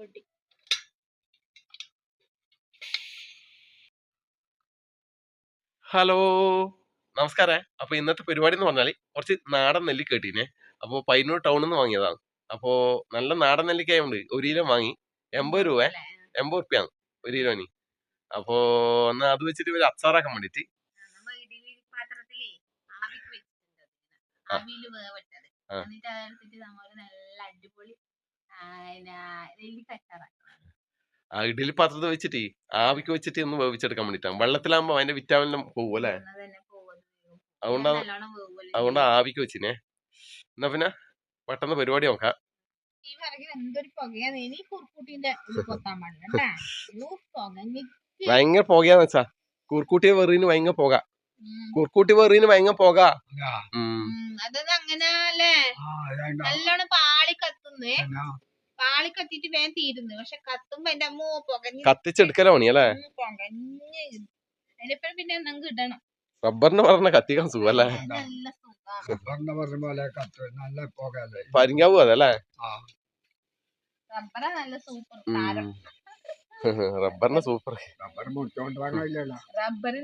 പൊടി. ഹലോ. നമസ്കാരം. അപ്പൊ ഇന്നത്തെ പരിപാടി എന്ന് പറഞ്ഞാൽ കുറച്ച് നാടൻ നെല്ലി കേട്ടിനെ അപ്പൊ പൈനൂർ ടൗണിൽ നിന്ന് വാങ്ങിയതാണ്. അപ്പോ നല്ല നാടൻ നെല്ലിക്കായുണ്ട് ഒരു കിലോ വാങ്ങി. എൺപത് രൂപ. എൺപത് റുപ്യാണ് ഒരു കിലോന്. അപ്പോ എന്നാ അത് വെച്ചിട്ട് ഒരു അച്ചാറാക്കാൻ വേണ്ടിട്ട്. ആ. ഇഡലി പാത്രത്തിൽ വെച്ചിട്ട് ആവിക്ക് വെച്ചിട്ട് ഒന്ന് വേവിച്ചെടുക്കാൻ വേണ്ടിട്ടാണ്. വെള്ളത്തിലാകുമ്പോ അതിന്റെ വിറ്റാമിനും പോകും അല്ലേ? അതുകൊണ്ടാണ് അതുകൊണ്ട് ആവിക്ക് വെച്ചിനെ. എന്നാ പിന്നെ പെട്ടെന്ന് പരിപാടി നോക്കാം. ഈ വിറകിൽ എന്തൊരു കൊത്താൻ പാടില്ല ഭയങ്കര പുകയാന്ന് വെച്ചാ കുർക്കൂട്ടി വെറിന് ഭയങ്കര പുക. കുർക്കൂട്ടി വെറിന് ഭയങ്കര പുക. അതങ്ങനെ അതൊന്നും അങ്ങനെ അല്ലേ നല്ലോണം പാളി കത്തുന്നേ പാളി കത്തിട്ട് വേഗം തീരുന്നു. പക്ഷെ കത്തുമ്പോ എന്റെ അമ്മ പുകഞ്ഞ് കത്തിച്ചെടുക്കലോ പണി അല്ലേ? പുകഞ്ഞ് അതിനിപ്പം പിന്നെ നമുക്ക് ഇടണം. റബ്ബറിന് പറഞ്ഞ കത്തിക്കാൻ സുഖല്ലേ? അല്ലേ നല്ല സുഖാ. റബ്ബറിന്റെ പറഞ്ഞ പോലെ കത്ത് നല്ല പുകയല്ലേ? പരിങ്ങാവൂ അതല്ലേ? ആ. റബ്ബറ നല്ല സൂപ്പർ. താരം റബ്ബറിന് സൂപ്പർ റബ്ബർ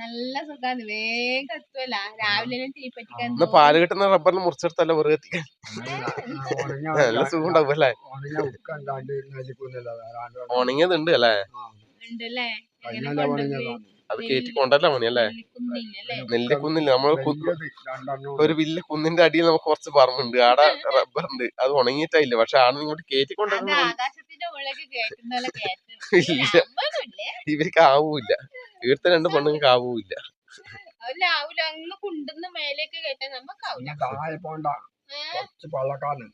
നല്ല സുഖാണ് വേഗം കത്തുവല്ല രാവിലെ തന്നെ തീപ്പറ്റിക്കാൻ പാൽ കിട്ടുന്ന റബ്ബറിന് മുറിച്ചെടുത്തല്ല വെറുതെ നല്ല സുഖം ഉണ്ടാവും അല്ലേ ഉണങ്ങിയത് ഉണ്ട് ഉണങ്ങിയതുണ്ട് അല്ലേ? ഉണ്ടല്ലേ? അത് കയറ്റി കൊണ്ടല്ല പണി അല്ലേ? നെല്ലിക്കുന്നില്ല നമ്മൾ ഒരു വലിയ കുന്നിന്റെ അടിയിൽ നമുക്ക് കുറച്ച് പറമ്പുണ്ട്. ആടെ റബ്ബറുണ്ട്. അത് ഉണങ്ങിയിട്ടില്ല പക്ഷെ ആണ് ഇങ്ങോട്ട് കയറ്റി. കേട്ടില്ലേ ഇവർക്ക് ആവൂല്ല ഇവിടുത്തെ രണ്ട് പെണ്ണുങ്ങൾക്ക് ആവൂല്ല കുറച്ച് പള്ളക്കാണ്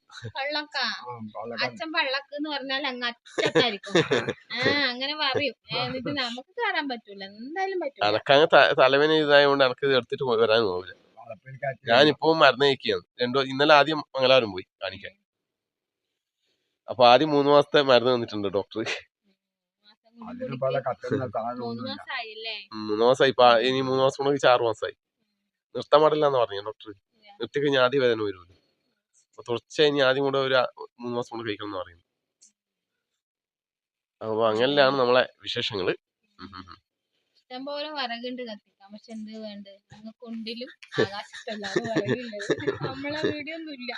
അച്ഛൻ പള്ളക്ക് എന്ന് പറഞ്ഞാൽ അങ്ങ് അച്ഛത്തായിരിക്കും ആ. അങ്ങനെ പറയും. എന്നിട്ട് നമുക്ക് കയറാൻ പറ്റൂല. എന്തായാലും പറ്റൂല. അനക്കങ്ങ് തലവേന ഇതായതുകൊണ്ട് അനക്ക് എടുത്തിട്ട് വരാൻ പോകില്ല ഞാനിപ്പോ മരുന്ന് കഴിക്കുകയാണ് രണ്ടു ഇന്നലെ ആദ്യം മംഗലാപുരം പോയി കാണിക്കാൻ. അപ്പൊ ആദ്യം മൂന്ന് മാസത്തെ മരുന്ന് തന്നിട്ടുണ്ട് ഡോക്ടർ. മൂന്ന് മാസമായി ഇനി മൂന്ന് മാസം കൂടെ ആറ് മാസമായി നിർത്താൻ പാടില്ല എന്ന് പറഞ്ഞു ഡോക്ടർ. നിർത്തി കഴിഞ്ഞാൽ ആദ്യം വേദന വരുമല്ലോ. തുടർച്ചയായി ഇനി ആദ്യം കൂടെ ഒരു മൂന്ന് മാസം കൊണ്ട് കഴിക്കണം എന്ന് പറയുന്നു. അപ്പൊ അങ്ങനെയാണ് നമ്മളെ വിശേഷങ്ങൾ. ഇഷ്ടംപോലെ വിറകുണ്ട് കത്തിക്കാൻ. പക്ഷെ എന്ത് വേണ്ട? അങ്ങ് കൊണ്ടിലും ആകാശത്തല്ലാതെ വിറകില്ലത് നമ്മളെ ഇല്ല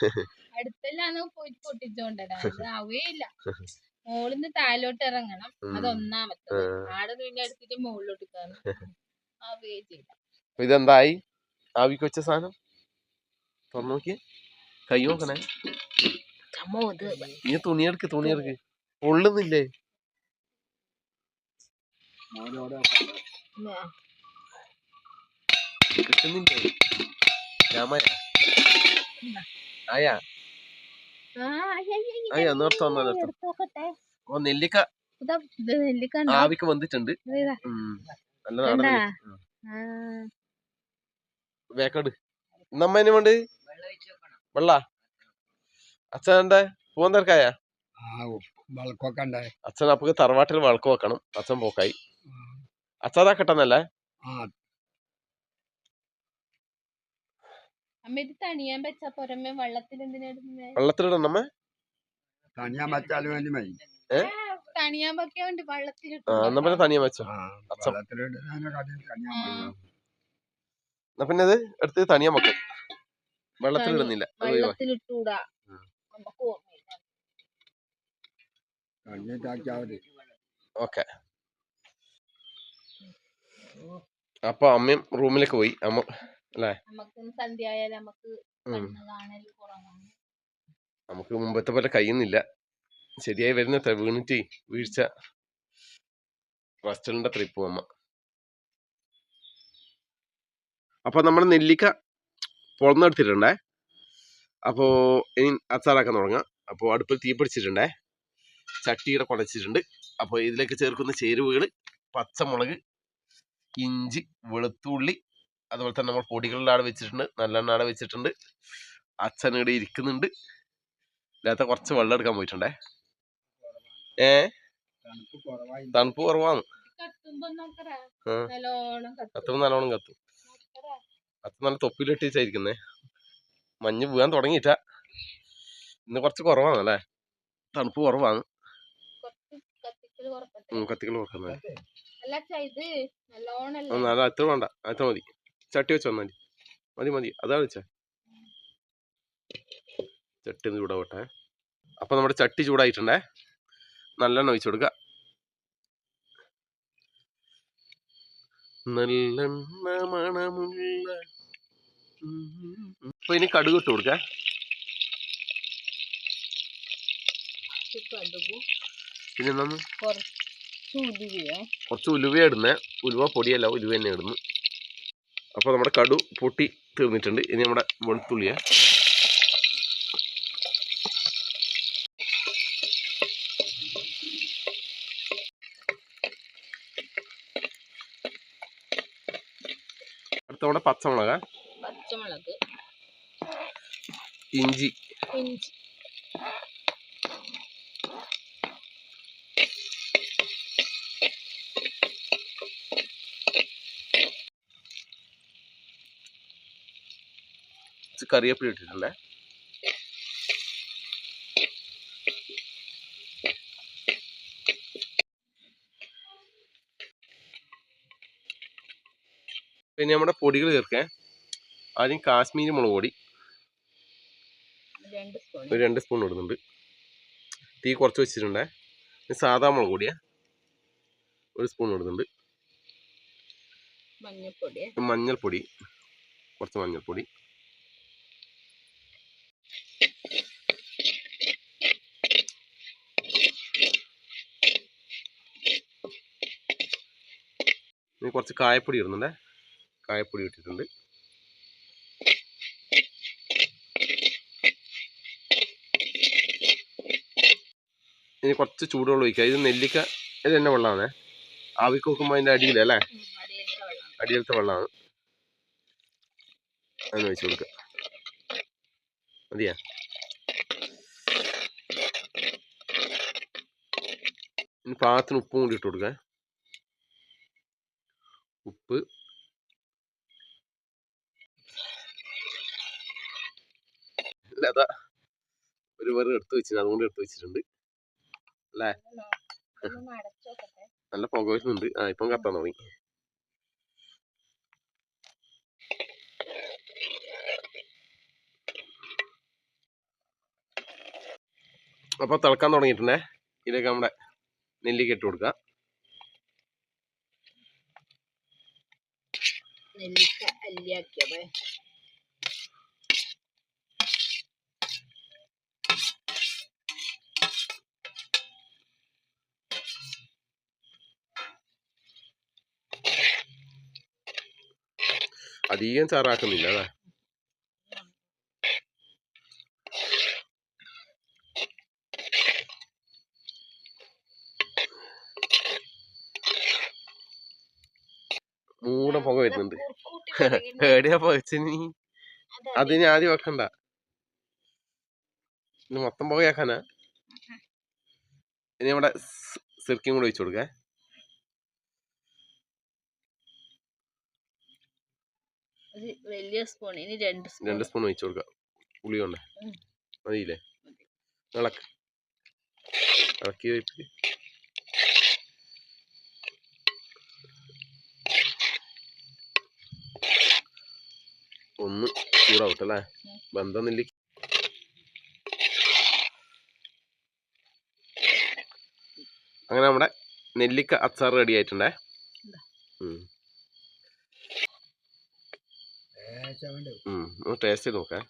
അടുത്തെല്ലാം പൊട്ടിച്ചോണ്ടടാ അത് ആവേ ഇല്ല. മോളിന്ന് താഴോട്ട് ഇറങ്ങണം. അതൊന്നാമത്തെ ആടെ പിന്നെ എടുത്തിട്ട് മുകളിലോട്ട് കയറണം ചെയ്യില്ല ഇതെന്തായി? ആവിക്ക് വെച്ച സാധനം? തുറന്നു നോക്കിയേ. കൈ നോക്കണേ ചമ്മോ ഇത് നീ തുണിയെടുക്ക് തുണിയെടുക്ക് പൊള്ളുന്നില്ലേ? കിട്ടുന്നില്ലേ? രാമര. ആയാ. ആയാ നേർത്ത ഓ നെല്ലിക്ക. ആവിക്ക് വന്നിട്ടുണ്ട്. ഇതാ. വേക്കട്. നമ്മ നാടൻ കണ്ടാ? നെല്ലിക്ക. ഉം. ആ വേക്കട് നമ്മേനെ കൊണ്ട് വെള്ള? അച്ഛന്റെ പൂവൻ തിരക്കായ? അച്ഛൻ അപ്പൊ തറവാട്ടിൽ വളക്ക് വെക്കണം. അച്ഛൻ പോക്കായി. അച്ഛതാ കിട്ടുന്നല്ലേ? ആ. അമ്മ ഇത് തണിയാൻ വെച്ച പുറമെ വെള്ളത്തിൽ എന്തിനാ ഇടുന്നേ? വെള്ളത്തിലിടണം നമ്മ തനിയാൻ വെച്ചാലും വേണ്ടി മതി. തണിയാൻ വെക്കാൻ വേണ്ടി വെള്ളത്തിൽ ആ പിന്നെ വെച്ചോ? എന്നാ പിന്നെ ഇത് എടുത്ത് തണിയാൻ വെക്കും. വെള്ളത്തിലിടുന്നില്ല വെള്ളത്തിൽ ഇടുന്നില്ല. നമുക്ക് ഓർമ്മയില്ല. ഓക്കെ. അപ്പൊ അമ്മയും റൂമിലേക്ക് പോയി. അമ്മ അല്ലേ? നമുക്ക് മുമ്പത്തെ പോലെ കഴിയുന്നില്ല. ശരിയായി വരുന്ന വീണിട്ട് വീഴ്ച. റെസ്റ്റോറന്റ് അത്ര ഇപ്പോ അമ്മ. അപ്പൊ നമ്മൾ നെല്ലിക്ക പൊളന്നെടുത്തിട്ടുണ്ടേ അപ്പോൾ ഇനി അച്ചാറാക്കാൻ തുടങ്ങാം. അപ്പോൾ അടുപ്പിൽ തീ പിടിച്ചിട്ടുണ്ടേ. ചട്ടിയുടെ കുടച്ചിട്ടുണ്ട്. അപ്പോൾ ഇതിലേക്ക് ചേർക്കുന്ന ചേരുവകൾ പച്ചമുളക് ഇഞ്ചി വെളുത്തുള്ളി അതുപോലെ തന്നെ നമ്മൾ പൊടികളുടെ ആടെ വെച്ചിട്ടുണ്ട്. നല്ലെണ്ണ ആടെ വെച്ചിട്ടുണ്ട്. അച്ഛൻ ഇവിടെ ഇരിക്കുന്നുണ്ട്. ഇല്ലാത്ത കുറച്ച് വെള്ളം എടുക്കാൻ പോയിട്ടുണ്ടേ. ഏ? തണുപ്പ് കുറവാണ്. കത്തും. നല്ലോണം കത്തും. കത്ത് നല്ല തൊപ്പിലിട്ടിരിക്കുന്നേ മഞ്ഞ് വീഴാൻ തുടങ്ങിയിട്ട. ഇന്ന് കുറച്ച് കുറവാണ്. അല്ലേ തണുപ്പ് കുറവാണ് കത്തിക്കൽ അല്ല അത് അത്ര വേണ്ട. അത്ര മതി. ചട്ടി വെച്ചോ മതി. മതി മതി. അതാ വെച്ചാ ചട്ടി ഒന്ന് ചൂടാവട്ടെ. അപ്പൊ നമ്മുടെ ചട്ടി ചൂടായിട്ടുണ്ടേ? നല്ലെണ്ണ ഒഴിച്ചു കൊടുക്കുക നല്ലെണ്ണ മണമുള്ള അപ്പൊ ഇനി കടുക് ഇട്ട് കൊടുക്ക. പിന്നെ കുറച്ച് ഉലുവ ഇടുന്നേ. ഉലുവ പൊടിയല്ല ഉലുവ തന്നെ ഇടുന്നു. അപ്പോൾ നമ്മുടെ കടു പൊട്ടി തീർന്നിട്ടുണ്ട്. ഇനി നമ്മുടെ വെളുത്തുള്ളിയെ. അടുത്ത നമ്മുടെ പച്ചമുളക്. പച്ചമുളക്. ഇഞ്ചി. ഇഞ്ചി. കറിവേപ്പില ഇട്ടിട്ടുണ്ടേ? പിന്നെ നമ്മുടെ പൊടികൾ ചേർക്കാൻ ആദ്യം കാശ്മീരി മുളക് പൊടി. ഒരു രണ്ട് സ്പൂൺ ഇടുന്നുണ്ട്. തീ കുറച്ച് വെച്ചിട്ടുണ്ടേ. സാധാ മുളക് പൊടിയാ. ഒരു സ്പൂൺ ഇടുന്നുണ്ട്. മഞ്ഞൾപ്പൊടി. മഞ്ഞൾപ്പൊടി. കുറച്ച് മഞ്ഞൾപ്പൊടി. ഇനി കുറച്ച് കായപ്പൊടി ഇടുന്നുണ്ടേ. കായപ്പൊടി ഇട്ടിട്ടുണ്ട്. ഇനി കുറച്ച് ചൂടുവെള്ളം ഒഴിക്കുക. ഇത് നെല്ലിക്ക ഇത് തന്നെ വെള്ളമാണ്. ആവിക്ക് വെക്കുമ്പോൾ അതിന്റെ അടിയിലല്ലേ അടിയിലത്തെ വെള്ളമാണ്. അതിന് ഒഴിച്ചു കൊടുക്കുക മതിയാ? ഇനി പാകത്തിന് ഉപ്പും കൂടി ഇട്ട് കൊടുക്കുക ഉപ്പ്. അതാ ഒരു വെറുതെ എടുത്ത് വെച്ചിട്ടുണ്ട്. അതുകൊണ്ട് എടുത്ത് വെച്ചിട്ടുണ്ട്. നോക്കട്ടെ നല്ല പുക വരുന്നുണ്ട് ആ ഇപ്പം കത്താൻ തുടങ്ങി അപ്പൊ തിളക്കാൻ തുടങ്ങിയിട്ടുണ്ടേ? ഇതിലേക്ക് നമ്മുടെ നെല്ലിക്ക ഇട്ട് കൊടുക്കുക നെല്ലിക്ക അല്ലിയാക്കിയത് അധികം ചാറാക്കുന്നില്ല അതാ മൂടെ പുക വരുന്നുണ്ട് എവിടെയാ പുകച്ചിനി അതിന് ആദ്യം വെക്കണ്ട. മൊത്തം പുകയാക്കാനാ ഇനി നമ്മുടെ സിർക്കിയും കൂടെ ഒഴിച്ചു കൊടുക്കേ. ഒരു വലിയ സ്പൂൺ ഇനി രണ്ട് സ്പൂൺ രണ്ട് സ്പൂൺ ഒഴിച്ചു കൊടുക്കുക പുളി കൊണ്ട്. മതിയില്ലേ? ഇളക്ക്. ഇളക്കി വെച്ച് ഒന്ന് ചൂടാവട്ടെ അല്ലേ? ഉം. ബന്ധം നെല്ലി അങ്ങനെ നമ്മുടെ നെല്ലിക്ക അച്ചാർ റെഡി ആയിട്ടുണ്ടേ ഇതാ. ഉം. ലേശം കൊണ്ട് ഉം. ഒന്ന് ടേസ്റ്റ് ചെയ്ത് നോക്കാം.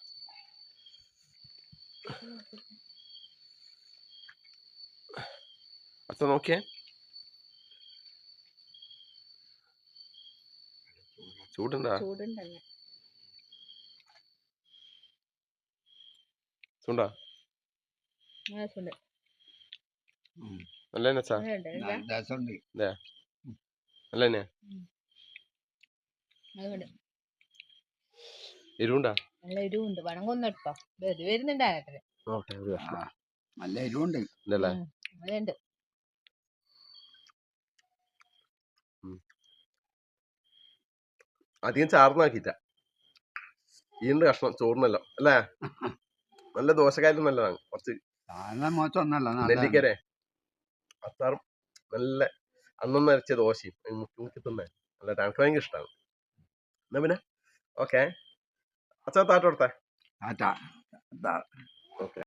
അച്ഛൻ നോക്കിയേ. ചൂടുണ്ടാ? ചൂണ്ടാ നല്ല രസമുണ്ട് നല്ല തന്നെ അതുകൊണ്ട് എരിവുണ്ടാ? നല്ല എരിവുണ്ട്. വണങ്ങൊന്നും എടുത്തോ ഇത് വരുന്നുണ്ട് അതിനകത്ത്. നോട്ടെ ഒരു ആ നല്ല എരിവുണ്ട്. ഇതല്ലേ? അതുണ്ട് അധികം ചാർന്നാക്കിട്ട ഈണ്ട് കഷ്ണം ചോറിനല്ലോ അല്ലേ? നല്ല ദോശക്കാരിലും നല്ലതാണ്. കുറച്ച് നെല്ലിക്കരെ അച്ചാറും നല്ല അന്നും അരച്ച ദോശയും. മുക്കി മുക്കി തിന്നേ. നല്ല എനിക്ക് ഭയങ്കര ഇഷ്ടമാണ് എന്നാ പിന്നെ? ഓക്കെ. അച്ഛാ താറ്റ കൊടുത്തേ ആറ്റാ